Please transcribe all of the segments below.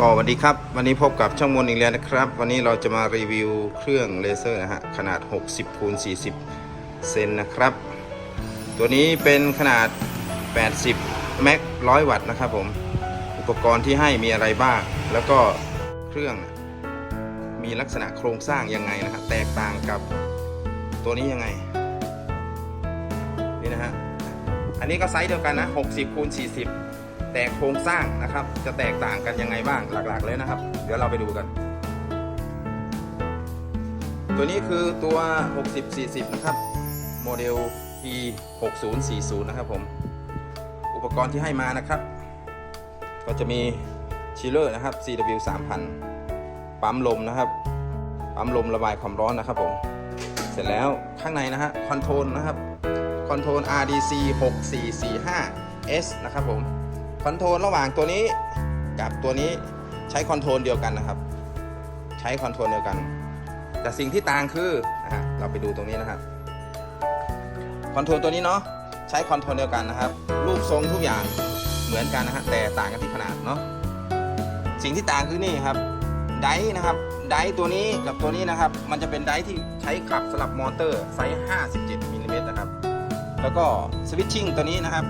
ก็สวัสดีครับวันนี้พบกับช่องมนอีกแล้วนะครับ วันนี้เราจะมารีวิวเครื่องเลเซอร์นะฮะขนาด 60คูณ40 เซนนะครับ ตัวนี้เป็นขนาด 80แม็ก100 วัตต์นะครับผม อุปกรณ์ที่ให้มีอะไรบ้าง แล้วก็เครื่องมีลักษณะโครงสร้างยังไงนะครับแตกต่างกับตัวนี้ยังไง นี่นะฮะ อันนี้ก็ไซส์เดียวกันนะ 60คูณ40 แต่โครงสร้างนะครับ จะแตกต่างกันยังไงบ้างหลักๆเลยนะครับ เดี๋ยวเราไปดูกัน ตัวนี้คือตัว 6040 นะครับ โมเดล P 6040นะครับผม อุปกรณ์ที่ให้มานะครับ ก็จะมีชิลเลอร์นะครับ CW 3000 ปั๊มลมนะครับ ปั๊มลมระบายความร้อนนะครับผม เสร็จแล้วข้างในนะฮะคอนโทรลนะครับคอนโทรล RDC 6445S นะครับผม อนโทรลระหว่างตัวนี้กับตัวนี้ใช้คอนโทรลเดียวกันนะครับ ใช้คอนโทรลเดียวกัน แต่สิ่งที่ต่างคือนะฮะเราไปดูตรงนี้นะครับคอนโทรลตัวนี้เนาะใช้คอนโทรลเดียวกันนะครับ รูปทรงทุกอย่างเหมือนกันนะฮะแต่ต่างกันที่ขนาดเนาะสิ่งที่ต่างคือนี่ครับไดนะครับไดตัวนี้กับตัวนี้นะครับ มันจะเป็นไดที่ใช้ขับสลับมอเตอร์ไซส์ 57มิลลิเมตรนะครับ แล้วก็สวิตชิ่งตัวนี้นะครับ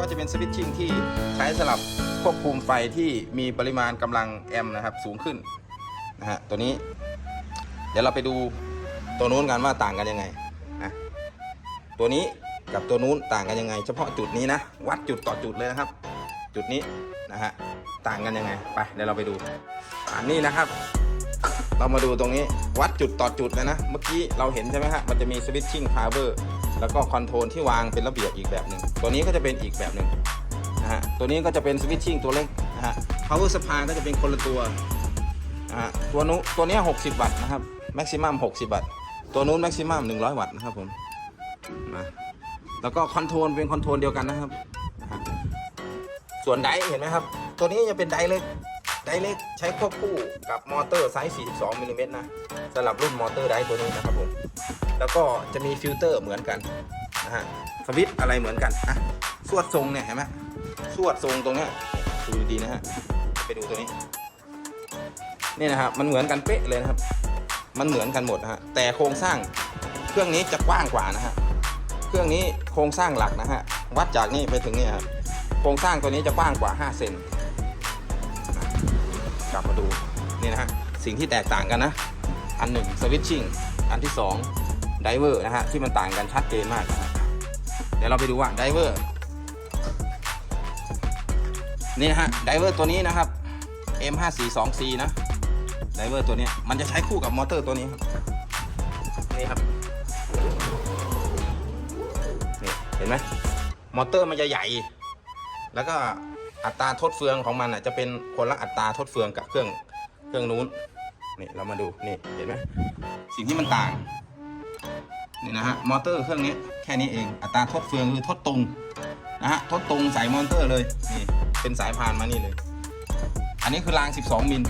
ก็จะเป็นสวิตชิ่งที่ใช้สลับควบคุมไฟที่มีปริมาณกำลังแอมป์นะครับสูงขึ้นนะฮะตัวนี้ เดี๋ยวเราไปดูตัวนู้นกันว่าต่างกันยังไงนะตัวนี้กับตัวนู้นต่างกันยังไง เฉพาะจุดนี้นะวัดจุดต่อจุดเลยนะครับ จุดนี้นะฮะต่างกันยังไงไปเดี๋ยวเราไปดูอันนี้นะครับ เรามาดูตรงนี้วัดจุดต่อจุดเลยนะ เมื่อกี้เราเห็นใช่ไหมฮะมันจะมีสวิตชิ่งพาวเวอร์ แล้วก็คอนโทรลที่วางเป็นระเบียบอีกแบบหนึ่งตัวนี้ก็จะเป็นอีกแบบหนึ่งนะฮะตัวนี้ก็จะเป็นสวิตชิ่งตัวเล็กนะฮะ power supply ก็จะเป็นคนละตัวนะฮะตัวนู้ตัวนี้ 60 วัตต์นะครับ maximum 60 วัตต์ตัวนู้น maximum 100 วัตต์นะครับผมนะแล้วก็คอนโทรลเป็นคอนโทรลเดียวกันนะครับ ส่วนไดร์เห็นไหมครับ ตัวนี้จะเป็นไดร์เล็กไดร์เล็กใช้ควบคู่กับมอเตอร์ไซส์ 42มิลลิเมตรนะสำหรับรุ่นมอเตอร์ไดร์ตัวนี้นะครับผม แล้วก็จะมีฟิลเตอร์เหมือนกันนะฮะสวิตอะไรเหมือนกันอะสวดทรงเนี่ยเห็นไหมสวดทรงตรงนี้ดูดีนะฮะไปดูตัวนี้นี่นะครับมันเหมือนกันเป๊ะเลยนะครับ มันเหมือนกันหมดนะฮะแต่โครงสร้างเครื่องนี้จะกว้างกว่านะฮะเครื่องนี้โครงสร้างหลักนะฮะวัดจากนี่ไปถึงนี่ครับโครงสร้างตัวนี้จะกว้างกว่า 5 เซนกลับมาดูนี่นะฮะสิ่งที่แตกต่างกันนะ อันหนึ่งสวิตชิ่งอันที่สอง ไดเวอร์นะฮะที่มันต่างกันชัดเจนมากนะฮะเดี๋ยวเราไปดูว่าไดเวอร์นี่นะฮะไดเวอร์ตัวนี้นะครับ M542C นะไดเวอร์ตัวนี้มันจะใช้คู่กับมอเตอร์ตัวนี้ครับนี่ครับนี่เห็นไหมมอเตอร์มันจะใหญ่ แล้วก็อัตราทดเฟืองของมันอะจะเป็นคนละอัตราทดเฟืองกับเครื่องเครื่องนู้นนี่เรามาดูนี่เห็นไหมสิ่งที่มันต่าง นี่นะฮะมอเตอร์เครื่องนี้แค่นี้เองอัตราทดเฟืองคือทดตรงนะฮะทดตรงใส่มอเตอร์เลยนี่เป็นสายพานมานี่เลย อันนี้คือราง 12 มิล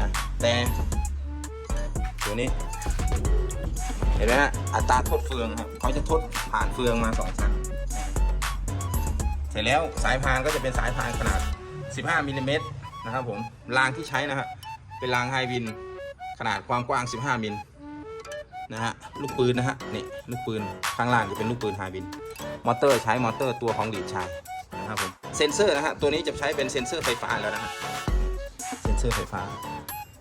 นะแต่ตัวนี้เห็นไหมฮะอัตราทดเฟืองครับเขาจะทดผ่านเฟืองมาสองชั้นเสร็จแล้วสายพานก็จะเป็นสายพานขนาด 15มิลลิเมตรนะครับผมรางที่ใช้นะครับเป็นรางไฮวินขนาดความกว้าง 15มิล นะฮะลูกปืนนะฮะนี่ลูกปืนข้างล่างจะเป็นลูกปืนไฮวิน มอเตอร์ใช้มอเตอร์ตัวของดีดชายนะครับผมเซนเซอร์นะฮะตัวนี้จะใช้เป็นเซนเซอร์ไฟฟ้าแล้วนะฮะเซนเซอร์ไฟฟ้า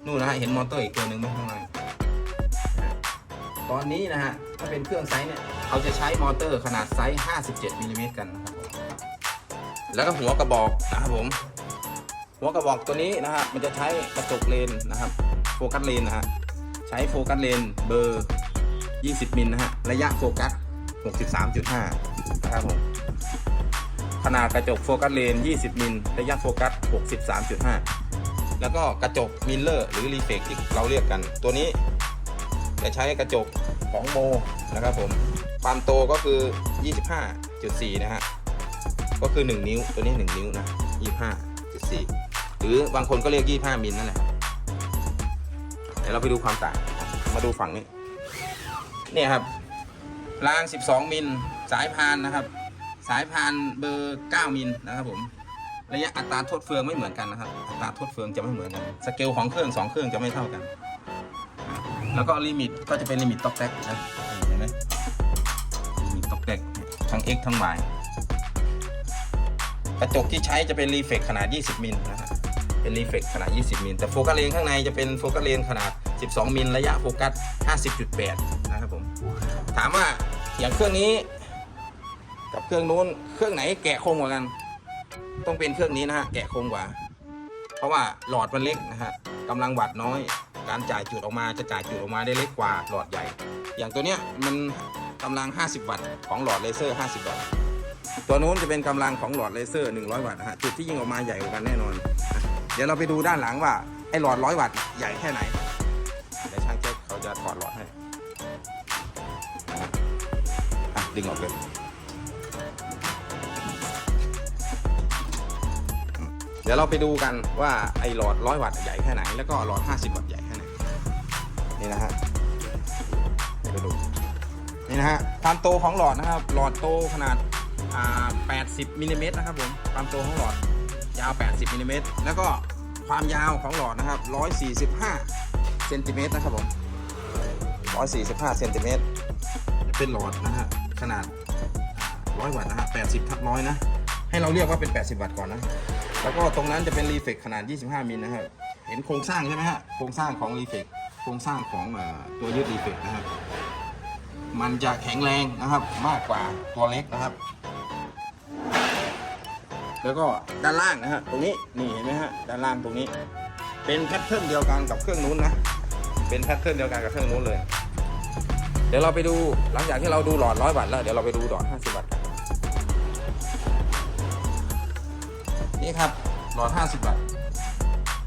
นู่นนะฮะเห็นมอเตอร์อีกตัวหนึ่งไหมข้างในตอนนี้นะฮะถ้าเป็นเครื่องไซส์เนี่ยเขาจะใช้มอเตอร์ขนาดไซส์ 57มิลลิเมตรกันนะครับผมแล้วก็หัวกระบอกนะครับผม หัวกระบอกตัวนี้นะครับมันจะใช้กระจกเลนนะครับโฟกัสเลนนะฮะใช้โฟกัสเลนเบอร์ 20 มิลนะฮะ ระยะโฟกัส 63.5 นะครับผม ขนาดกระจกโฟกัสเลน 20 มิล ระยะโฟกัส 63.5 แล้วก็กระจกมิลเลอร์หรือรีเฟกที่เราเรียกกัน ตัวนี้จะใช้กระจกของโมนะครับผม ความโตก็คือ 25.4 นะฮะ ก็คือ 1 นิ้ว ตัวนี้ 1 นิ้วนะ 25.4 หรือบางคนก็เรียก 25 มิลนั่นแหละ เดี๋ยวเราไปดูความต่าง มาดูฝั่งนี้ เนี่ยครับราง 12 มิล สายพานนะครับ สายพานเบอร์ 9 มิลนะครับผมระยะอัตราทษเฟืองไม่เหมือนกันนะครับ อัตราทษเฟืองจะไม่เหมือนกัน สเกลของเครื่องสองเครื่องจะไม่เท่ากัน แล้วก็ลิมิตก็จะเป็นลิมิตตอกแตกนะเห็นไหมลิมิตตอกแตกทั้ง x ทั้ง y กระจกที่ใช้จะเป็นรีเฟกขนาด 20 มิลนะครับ เป็นรีเฟกขนาด 20 มิล แต่โฟกัสเลนข้างในจะเป็นโฟกัสเลนขนาด 12 มิล ระยะโฟกัส 50.8ามว่าอย่างเครื่องนี้ กับเครื่องนู้น เครื่องไหนแกะคมกว่ากัน ต้องเป็นเครื่องนี้นะฮะแกะคมกว่า เพราะว่าหลอดมันเล็กนะฮะกำลังวัดน้อย การจ่ายจุดออกมาจะจ่ายจุดออกมาได้เล็กกว่าหลอดใหญ่ อย่างตัวเนี้ยมันกำลัง 50 วัตต์ของหลอดเลเซอร์ 50 วัตต์ตัวนู้นจะเป็นกำลังของหลอดเลเซอร์ 100 วัตต์นะฮะจุดที่ยิงออกมาใหญ่กว่ากันแน่นอน เดี๋ยวเราไปดูด้านหลังว่าไอ้หลอด 100 วัตต์ใหญ่แค่ไหนเดี๋ยวช่างแจ็คเขาจะถอดหลอด ดึงออกเลยเดี๋ยวเราไปดูกันว่าไอหลอด100วัตต์ใหญ่แค่ไหน แล้วก็หลอด 50 วัตต์ใหญ่แค่ไหนนี่นะฮะไปดูนี่นะฮะความโตของหลอดนะครับ หลอดโตขนาดอ่า80มิลลิเมตรนะครับผมความโตของหลอดยาว 80มิลลิเมตรแล้วก็ความยาวของหลอดนะครับ 145เซนติเมตรนะครับผม 145เซนติเมตรเป็นหลอดนะฮะ นาด100วัตต์นะฮะ80ทับร้อยนะ ให้เราเรียกว่าเป็น 80 วัตต์ก่อนนะ แล้วก็ตรงนั้นจะเป็นรีเฟกขนาด 25 มิลนะครับ เห็นโครงสร้างใช่ไหมฮะ โครงสร้างของรีเฟกโครงสร้างของอตัวยืดรีเฟกนะครับ มันจะแข็งแรงนะครับมากกว่าตัวเล็กนะครับ แล้วก็ด้านล่างนะฮะ ตรงนี้ นี่เห็นไหมฮะ ด้านล่างตรงนี้ เป็นแพทเทิร์นเดียวกันกับเครื่องนู้นนะ เป็นแพทเทิร์นเดียวกันกับเครื่องนู้นเลย ดี๋ยวเราไปดูหลังจากที่เราดูหลอดร้อยวัตต์แล้วเดี๋ยวเราไปดูหลอด50วัตต์กันนี่ครับหลอด 50 วัตต์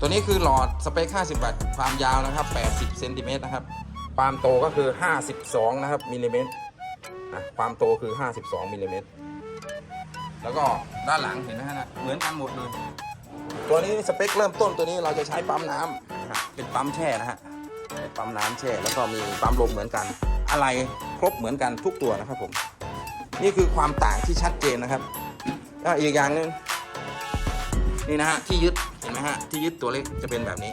ตัวนี้คือหลอดสเปค 50 วัตต์ความยาวนะครับ 80เซนติเมตรนะครับ ความโตก็คือ 52 นะครับมิลลิเมตรนะความโตคือ 52มิลลิเมตรแล้วก็ด้านหลังเห็นไหมฮะเหมือนกันหมดเลยตัวนี้สเปคเริ่มต้นตัวนี้เราจะใช้ปั๊มน้ำเป็นปั๊มแช่นะฮะปั๊มน้ำแช่แล้วก็มีปั๊มลมเหมือนกัน อะไรครบเหมือนกันทุกตัวนะครับผมนี่คือความต่างที่ชัดเจนนะครับแล้วอีกอย่างหนึงนี่นะฮะที่ยึดเห็นไหมฮะที่ยึดตัวเล็กจะเป็นแบบนี้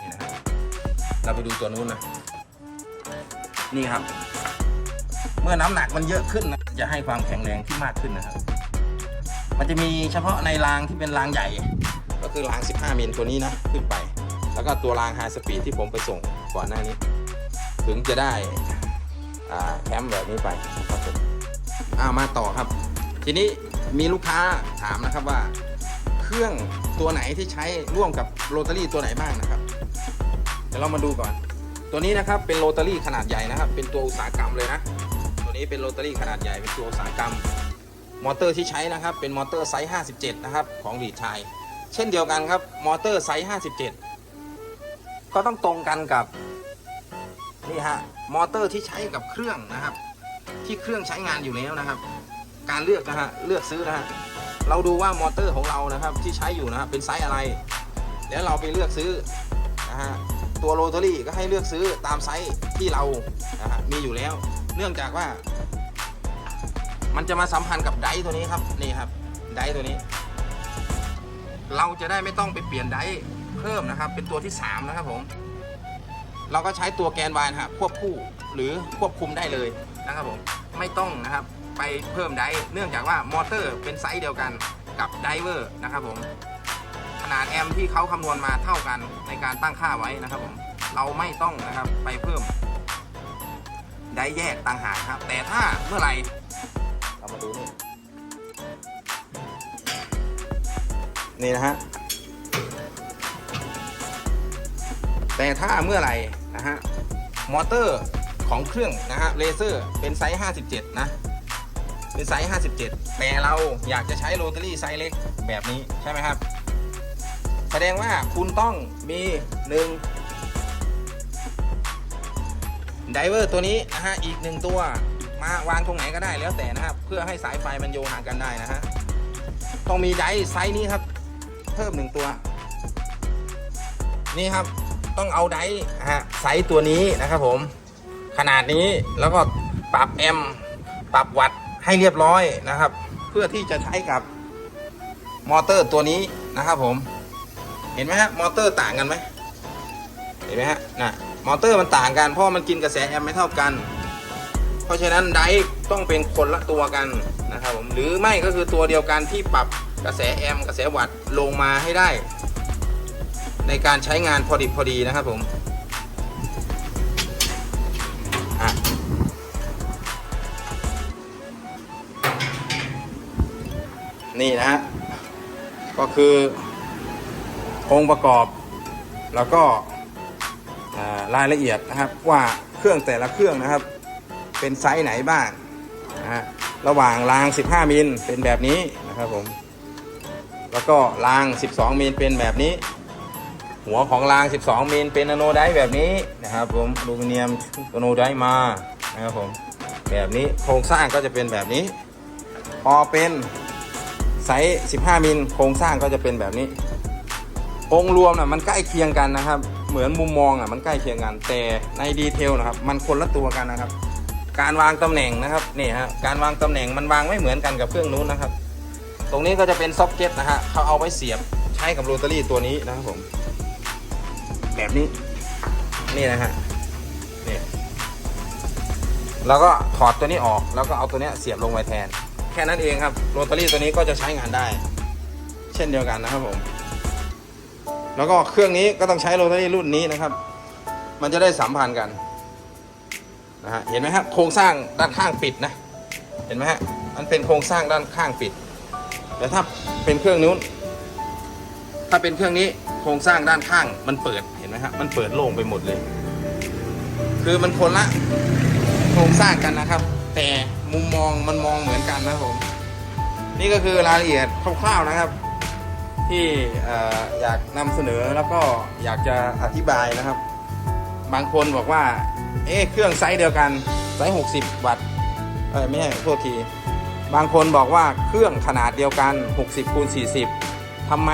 นี่นะฮะเราไปดูตัวนู้นนะนี่ครับ เมื่อน้ำหนักมันเยอะขึ้นนะจะให้ความแข็งแรงที่มากขึ้นนะครับ มันจะมีเฉพาะในรางที่เป็นรางใหญ่ ก็คือราง 15มิลตัวนี้นะขึ้นไป แล้วก็ตัวรางไฮสปีดที่ผมไปส่งก่อนหน้านี้ ถึงจะได้ แคมป์แบบนี้ไปนะครับผมอามาต่อครับ ทีนี้มีลูกค้าถามนะครับว่า เครื่องตัวไหนที่ใช้ร่วมกับโรตารี่ตัวไหนบ้างนะครับ เดี๋ยวเรามาดูก่อน ตัวนี้นะครับเป็นโรตารี่ขนาดใหญ่นะครับ เป็นตัวอุตสาหกรรมเลยนะ ตัวนี้เป็นโรตารี่ขนาดใหญ่เป็นตัวอุตสาหกรรม มอเตอร์ที่ใช้นะครับ เป็นมอเตอร์ไซส์ 57 นะครับของหลีดชายเช่นเดียวกันครับมอเตอร์ไซส์ 57 ก็ต้องตรงกันกับ นี่ฮะมอเตอร์ที่ใช้กับเครื่องนะครับ ที่เครื่องใช้งานอยู่แล้วนะครับ การเลือกนะฮะเลือกซื้อนะฮะเราดูว่ามอเตอร์ของเรานะครับที่ใช้อยู่นะครับเป็นไซส์อะไร แล้วเราไปเลือกซื้อนะฮะตัวโรตารี่ก็ให้เลือกซื้อตามไซส์ที่เรานะฮะมีอยู่แล้ว เนื่องจากว่า มันจะมาสัมพันธ์กับไดร์ตัวนี้ครับนี่ครับไดร์ตัวนี้ เราจะได้ไม่ต้องไปเปลี่ยนไดร์เพิ่มนะครับ เป็นตัวที่ 3 นะครับผม เราก็ใช้ตัวแกนวายนะฮะควบคู่หรือควบคุมได้เลยนะครับผมไม่ต้องนะครับไปเพิ่มไดเนื่องจากว่ามอเตอร์เป็นไซส์เดียวกันกับไดเวอร์นะครับผมขนาดแอมป์ที่เขาคำนวณมาเท่ากันในการตั้งค่าไว้นะครับผมเราไม่ต้องนะครับไปเพิ่มไดแยกต่างหากครับ แต่ถ้าเมื่อไหร่เรามาดูนี่นี่นะฮะ แต่ถ้าเมื่อไหร่นะฮะมอเตอร์ของเครื่องนะฮะเลเซอร์เป็นไซส์ 57 นะ เป็นไซส์ 57 แต่เราอยากจะใช้โรตารี่ไซส์เล็กแบบนี้ใช่ไหมครับ แสดงว่าคุณต้องมี1ไดเวอร์ตัวนี้นะฮะอีกหนึ่งตัวมาวางตรงไหนก็ได้แล้วแต่นะครับ เพื่อให้สายไฟมันโยงหากันได้นะฮะต้องมีไดไซส์นี้ครับ เพิ่มหนึ่งตัว นี่ครับ ต้องเอาไดร์ฮะไซส์ตัวนี้นะครับผม ขนาดนี้แล้วก็ปรับแอมป์ปรับวัตต์ให้เรียบร้อยนะครับ เพื่อที่จะใช้กับมอเตอร์ตัวนี้นะครับผม เห็นไหมฮะมอเตอร์ต่างกันไหมเห็นไหมฮะน่ะมอเตอร์มันต่างกันเพราะมันกินกระแสแอมป์ไม่เท่ากัน เพราะฉะนั้นไดร์ต้องเป็นคนละตัวกันนะครับผมหรือไม่ก็คือตัวเดียวกันที่ปรับกระแสแอมป์กระแสวัตต์ลงมาให้ได้ ในการใช้งานพอดิบพอดีนะครับผมนี่นะฮะ ก็คือองค์ประกอบ แล้วก็รายละเอียดนะครับว่าเครื่องแต่ละเครื่องนะครับ เป็นไซส์ไหนบ้างนะฮะระหว่างราง 15 มิลเป็นแบบนี้นะครับผม แล้วก็ราง 12 มิลเป็นแบบนี้ หัวของราง 12 มิลเป็นนาโนไดแบบนี้นะครับผมอลูมิเนียมนาโนไดมานะครับผมแบบนี้โครงสร้างก็จะเป็นแบบนี้พอเป็นไซส์ 15 มิลโครงสร้างก็จะเป็นแบบนี้ องค์รวมนะมันใกล้เคียงกันนะครับ เหมือนมุมมองอะมันใกล้เคียงกัน แต่ในดีเทลนะครับ มันคนละตัวกันนะครับ การวางตำแหน่งนะครับนี่ฮะการวางตำแหน่งมันวางไม่เหมือนกันกับเครื่องนู้นนะครับ ตรงนี้ก็จะเป็นซ็อกเก็ตนะฮะเขาเอาไว้เสียบใช้กับโรตารี่ตัวนี้นะครับผม แบบนี้ นี่นะฮะนี่แล้วก็ถอดตัวนี้ออกแล้วก็เอาตัวนี้เสียบลงไปแทน แค่นั้นเองครับโรตารี่ตัวนี้ก็จะใช้งานได้ เช่นเดียวกันนะครับผม แล้วก็เครื่องนี้ก็ต้องใช้โรตารี่รุ่นนี้นะครับ มันจะได้สัมพันธ์กันนะฮะเห็นไหมฮะโครงสร้างด้านข้างปิดนะเห็นไหมฮะมันเป็นโครงสร้างด้านข้างปิด แต่ถ้าเป็นเครื่องนู้น ถ้าเป็นเครื่องนี้โครงสร้างด้านข้างมันเปิด นไหมฮะมันเปิดโล่งไปหมดเลย คือมันคนละโครงสร้างกันนะครับ แต่มุมมองมันมองเหมือนกันนะครับผมนี่ก็คือรายละเอียดคร่าวๆนะครับ ที่อ่ออยากนำเสนอแล้วก็อยากจะอธิบายนะครับ บางคนบอกว่า เอ๊ะเครื่องไซส์เดียวกันไซส์60 วัตต์เอ้ยไม่ใช่โทษที บางคนบอกว่าเครื่องขนาดเดียวกัน 60คูณ40ทำไม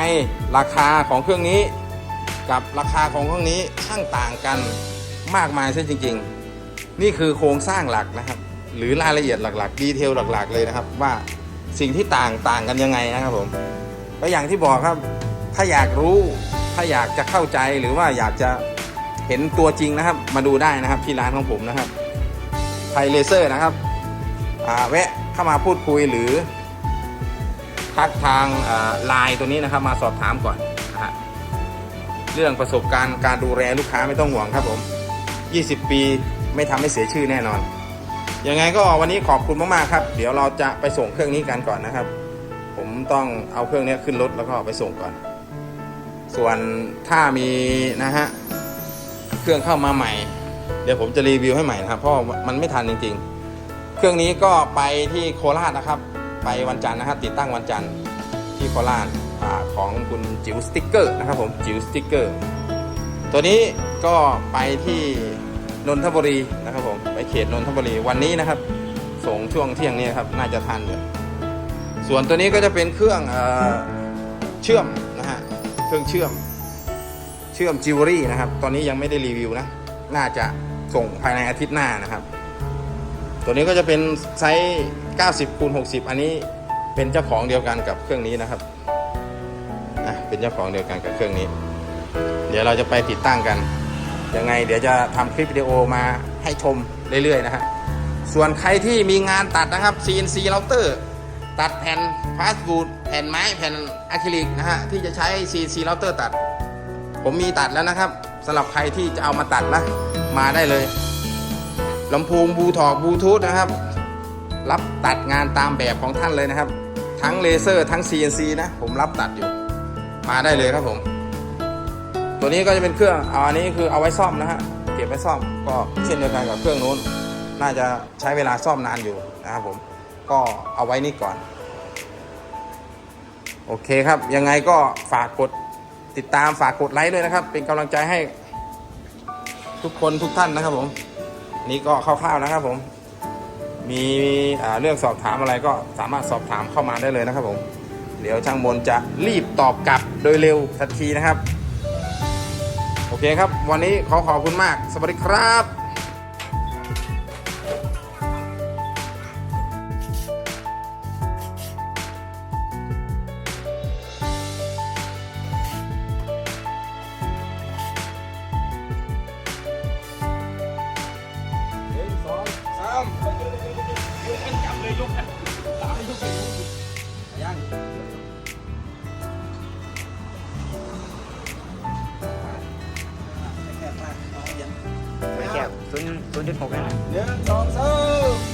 ราคาของเครื่องนี้ กับราคาของเครื่องนี้ช่างต่างกันมากมายเช่จริง ๆ นี่คือโครงสร้างหลักนะครับ หรือรายละเอียดหลักๆ ดีเทลหลักๆ เลยนะครับ ว่าสิ่งที่ต่างต่างกันยังไงนะครับผมก็อย่างที่บอกครับ ถ้าอยากรู้ถ้าอยากจะเข้าใจหรือว่าอยากจะเห็นตัวจริงนะครับ มาดูได้นะครับที่ร้านของผมนะครับไทยเลเซอร์นะครับแวะเข้ามาพูดคุยหรือทักทางไลน์ตัวนี้นะครับ มาสอบถามก่อน เรื่องประสบการณ์การดูแลลูกค้าไม่ต้องห่วงครับผม 20 ปีไม่ทำให้เสียชื่อแน่นอน ยังไงก็วันนี้ขอบคุณมากๆครับ เดี๋ยวเราจะไปส่งเครื่องนี้กันก่อนนะครับ ผมต้องเอาเครื่องนี้ขึ้นรถแล้วก็ไปส่งก่อน ส่วนถ้ามีนะฮะเครื่องเข้ามาใหม่ เดี๋ยวผมจะรีวิวให้ใหม่นะครับ เพราะมันไม่ทันจริง ๆ เครื่องนี้ก็ไปที่โคราชนะครับ ไปวันจันทร์นะครับติดตั้งวันจันทร์ที่โคราช อของคุณจิ๋วสติ๊กเกอร์นะครับผมจิ๋วสติ๊กเกอร์ ตัวนี้ก็ไปที่นนทบุรีนะครับผมไปเขตนนทบุรีวันนี้นะครับ ส่งช่วงเที่ยงนี้ครับน่าจะทันอยู่ส่วนตัวนี้ก็จะเป็นเครื่องเอเชื่อมนะฮะเครื่องเชื่อม เชื่อมจิวเวลรี่นะครับ ตอนนี้ยังไม่ได้รีวิวนะ น่าจะส่งภายในอาทิตย์หน้านะครับ ตัวนี้ก็จะเป็นไซส์ 90คูณ60 อันนี้เป็นเจ้าของเดียวกันกับเครื่องนี้นะครับ เป็นเจ้าของเดียวกันกับเครื่องนี้ เดี๋ยวเราจะไปติดตั้งกันยังไง เดี๋ยวจะทำคลิปวิดีโอมาให้ชมเรื่อยๆนะฮะส่วนใครที่มีงานตัดนะครับ CNC router ตัดแผ่นพลาสบูดแผ่นไม้แผ่นอะคริลิกนะฮะที่จะใช้ CNC router ตัด ผมมีตัดแล้วนะครับสำหรับใครที่จะเอามาตัดนะมาได้เลยลำโพงบลูทอกบลูทูธนะครับ รับตัดงานตามแบบของท่านเลยนะครับ ทั้งเลเซอร์ทั้ง CNC นะ ผมรับตัดอยู่ มาได้เลยครับผม ตัวนี้ก็จะเป็นเครื่องอันนี้คือเอาไว้ซ่อมนะฮะเก็บไว้ซ่อมก็เช่นเดียวกันกับเครื่องนู้น น่าจะใช้เวลาซ่อมนานอยู่นะครับผมก็เอาไว้นี่ก่อน โอเคครับ ยังไงก็ฝากกดติดตามฝากกดไลค์ด้วยนะครับ เป็นกำลังใจให้ทุกคนทุกท่านนะครับผม นี่ก็คร่าวๆนะครับผม มีเรื่องสอบถามอะไรก็สามารถสอบถามเข้ามาได้เลยนะครับผม เดี๋ยวช่างมนจะรีบตอบกลับโดยเร็วทันทีนะครับ โอเคครับ วันนี้ขอขอบคุณมาก สวัสดีครับ 早人。